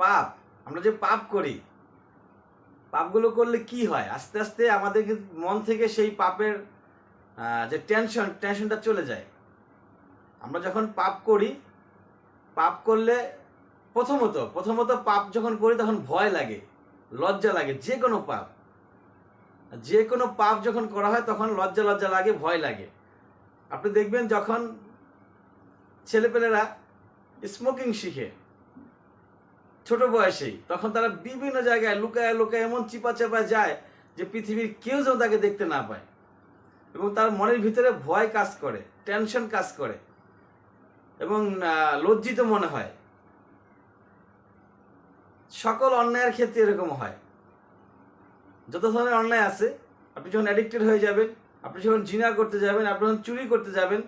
পাপ, আমরা যে পাপ করি, পাপগুলো করলে কি হয়? আস্তে আস্তে আমাদের মন থেকে সেই পাপের যে টেনশন টেনশনটা চলে যায়। আমরা যখন পাপ করি, পাপ করলে প্রথমত প্রথমত পাপ যখন করি তখন ভয় লাগে, লজ্জা লাগে, যে কোনো পাপ। যে কোনো পাপ যখন করা হয় তখন লজ্জা লজ্জা লাগে, ভয় লাগে। আপনি দেখবেন যখন ছেলেপেলেরা স্মোকিং শিখে ছোট বয়সেই, তখন তারা বিভিন্ন জায়গায় লুকায় লুকায় এমন চিপা চাপা যায় যে পৃথিবীর কেউ যেন তাকে দেখতে না পায়। এবং তার মনের ভিতরে ভয় কাজ করে, টেনশন কাজ করে, এবং লজ্জিত মনে হয়। সকল অন্যায়ের ক্ষেত্রে এরকম হয়। যত ধরনের অন্যায় আছে, আপনি যখন অ্যাডিক্টেড হয়ে যাবেন, আপনি যখন জিনা করতে যাবেন, আপনি যখন চুরি করতে যাবেন,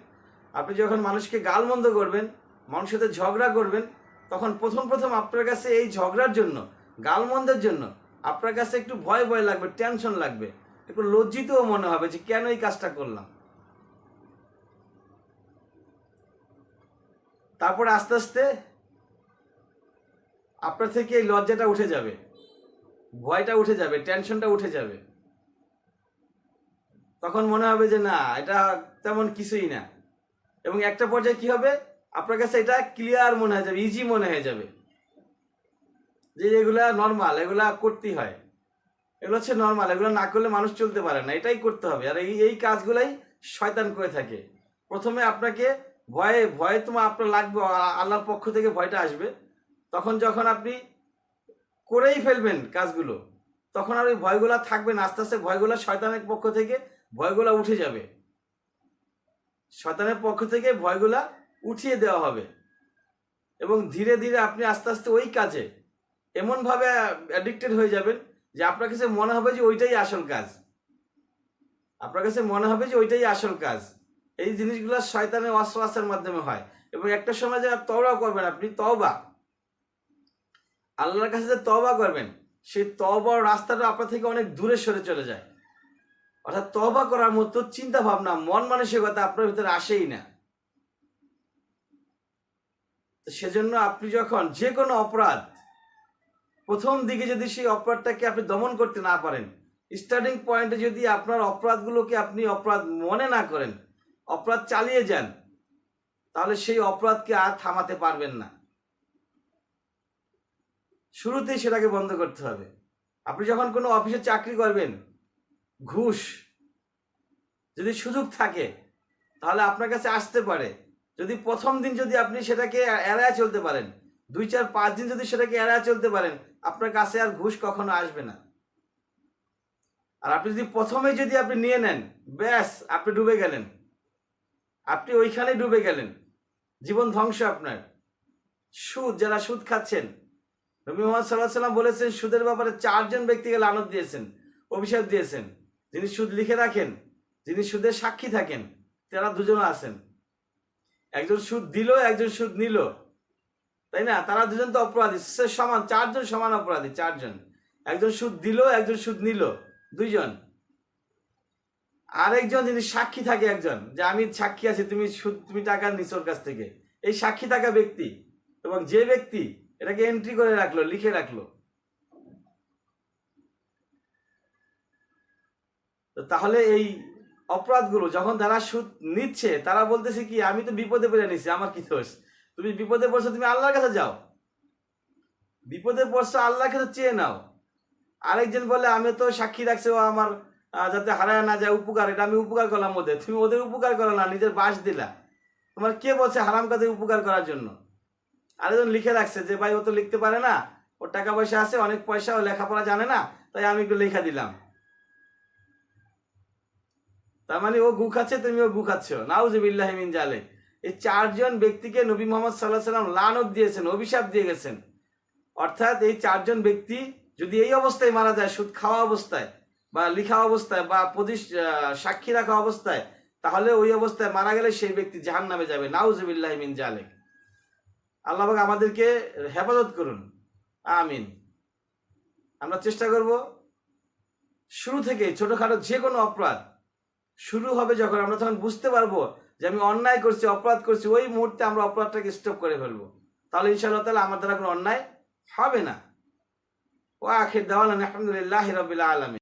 আপনি যখন মানুষকে গালমন্দ করবেন, মানুষের সাথে ঝগড়া করবেন তখন প্রথম প্রথম আপনার কাছে এই ঝগড়ার জন্য, গালমন্দের জন্য আপনার কাছে একটু ভয় ভয় লাগবে টেনশন লাগবে। একটু লজ্জিতও মনে হবে যে কেন এই কাজটা করলাম। তারপর আস্তে আস্তে আপনার থেকে এই লজ্জাটা উঠে যাবে, ভয়টা উঠে যাবে টেনশনটা উঠে যাবে। তখন মনে হবে যে না, এটা তেমন কিছুই না। এবং একটা পর্যায়ে কি হবে? আপনার কাছে এটা ক্লিয়ার মনে হয়ে যাবে ইজি মনে হয়ে যাবে। যে এগুলা নর্মাল এগুলা করতেই হয়। এগুলো হচ্ছে নর্মাল এগুলো না করলে মানুষ চলতে পারে না, এটাই করতে হবে। আর এই এই কাজগুলাই শয়তান করে থাকে। প্রথমে আপনাকে ভয়ে ভয়ে তোমার আপনার লাগবে আল্লাহর পক্ষ থেকে ভয়টা আসবে। তখন যখন আপনি করেই ফেলবেন কাজগুলো, তখন আর ওই ভয়গুলা থাকবে না, আস্তে আস্তে ভয়গুলা শয়তানের পক্ষ থেকে, ভয়গুলা উঠে যাবে। শয়তানের পক্ষ থেকে ভয়গুলা উঠিয়ে দেওয়া হবে। এবং ধীরে ধীরে আপনি আস্তে আস্তে ওই কাজে এমনভাবে অ্যাডিক্টেড হয়ে যাবেন যে আপনার কাছে মনে হবে যে ওইটাই আসল কাজ। আপনার কাছে মনে হবে যে ওইটাই আসল কাজ। এই জিনিসগুলো শয়তানের অশ্বাসের মাধ্যমে হয়। এবং একটা সময় যে তওবা করবেন আপনি, তওবা। আল্লাহর কাছে যে তওবা করবেন, সেই তওবার রাস্তাটা আপনার থেকে অনেক দূরে সরে চলে যায়। অর্থাৎ তবা করার মতো চিন্তা ভাবনা মন মানসিকতা আপনার ভিতরে আসেই না। তো সেজন্য আপনি যখন যে কোনো অপরাধ, প্রথম দিকে যদি সেই অপরাধটাকে আপনি দমন করতে না পারেন স্টার্টিং পয়েন্টে যদি আপনার অপরাধগুলোকে আপনি অপরাধ মনে না করেন, অপরাধ চালিয়ে যান, তাহলে সেই অপরাধকে আর থামাতে পারবেন না। শুরুতেই সেটাকে বন্ধ করতে হবে। আপনি যখন কোনো অফিসে চাকরি করবেন, ঘুষ যদি সুযোগ থাকে, তাহলে আপনার কাছে আসতে পারে। যদি প্রথম দিন যদি আপনি সেটাকে এড়ায় চলতে পারেন, দুই চার পাঁচ দিন যদি সেটাকে এড়ায় চলতে পারেন, আপনার কাছে আর ঘুষ কখনো আসবে না। আর আপনি যদি প্রথমে যদি আপনি নিয়ে নেন, ব্যাস, আপনি ডুবে গেলেন। আপনি ওইখানে ডুবে গেলেন। জীবন ধ্বংস আপনার। সুদ, যারা সুদ খাচ্ছেন, নবী মোহাম্মদ সাল্লাহ সাল্লাম বলেছেন, সুদের ব্যাপারে চারজন ব্যক্তিকে লানত দিয়েছেন, অভিশাপ দিয়েছেন। যিনি সুদ লিখে রাখেন, যিনি সুদের সাক্ষী থাকেন, তারা দুজন আছেন। একজন সুদ দিল, একজন সুদ নিল। তাই না? তারা দুজন তো অপরাধী। সে সমান, চারজন সমান অপরাধী, চারজন। একজন সুদ দিল, একজন সুদ নিল, দুইজন। আরেকজন যিনি সাক্ষী থাকে একজন, যে আমি সাক্ষী আছি, তুমি সুদ, তুমি টাকা নিছ ওর কাছ থেকে। এই সাক্ষী থাকা ব্যক্তি এবং যে ব্যক্তি এটাকে এন্ট্রি করে রাখল, লিখে রাখল। তাহলে এই অপরাধগুলো যখন তারা সুদ নিচ্ছে, তারা বলতেছে কি, আমি তো বিপদে পড়ে নিছি, আমার কি দোষ? তুমি বিপদে পড়ছো, তুমি আল্লাহর কাছে যাও। বিপদে পড়ছো, আল্লাহর কাছে চেয়ে নাও। আরেকজন বলে আমি তো সাক্ষী রাখছি, ও আমার যাতে হারায় না যায়, উপকার, এটা আমি উপকার করলাম ওদের তুমি ওদের উপকার করো না, নিজের বাস দিলা। তোমার কে বলছে হারাম কাজে উপকার করার জন্য? আরেকজন লিখে রাখছে যে, ভাই, ও তো লিখতে পারে না। ওর টাকা পয়সা আছে, অনেক পয়সা, ও লেখাপড়া জানে না, তাই আমি একটু লেখা দিলাম। তার মানে ও গু খাচ্ছে, তুমি ও গু খাচ্ছ। নাউজুবিল্লাহ মিন জালে এই চারজন ব্যক্তিকে নবী মোহাম্মদ সাল্লাহ সাল্লাম লানত দিয়েছেন, অভিশাপ দিয়ে গেছেন অর্থাৎ এই চারজন ব্যক্তি যদি এই অবস্থায় মারা যায়, সুদ খাওয়া অবস্থায় বা লিখা অবস্থায় বা প্রতিশ সাক্ষী রাখা অবস্থায়, তাহলে ওই অবস্থায় মারা গেলে সেই ব্যক্তি জাহান নামে যাবে। নাউজুবিল্লাহ জালে আল্লাহবাক আমাদেরকে হেফাজত করুন। আমিন। আমরা চেষ্টা করব শুরু থেকে ছোটখাটো যে কোনো অপরাধ শুরু হবে যখন আমরা তখন বুঝতে পারব যে আমি অন্যায় করছি, অপরাধ করছি, ওই মুহূর্তে আমরা অপরাধটাকে স্টপ করে ফেলব। তাহলে ইনশাআল্লাহ তাহলে আমার দ্বারা কোনো অন্যায় হবে না। ও আখির দেওয়াল আলহামদুলিল্লাহ রবিল্লা আলমী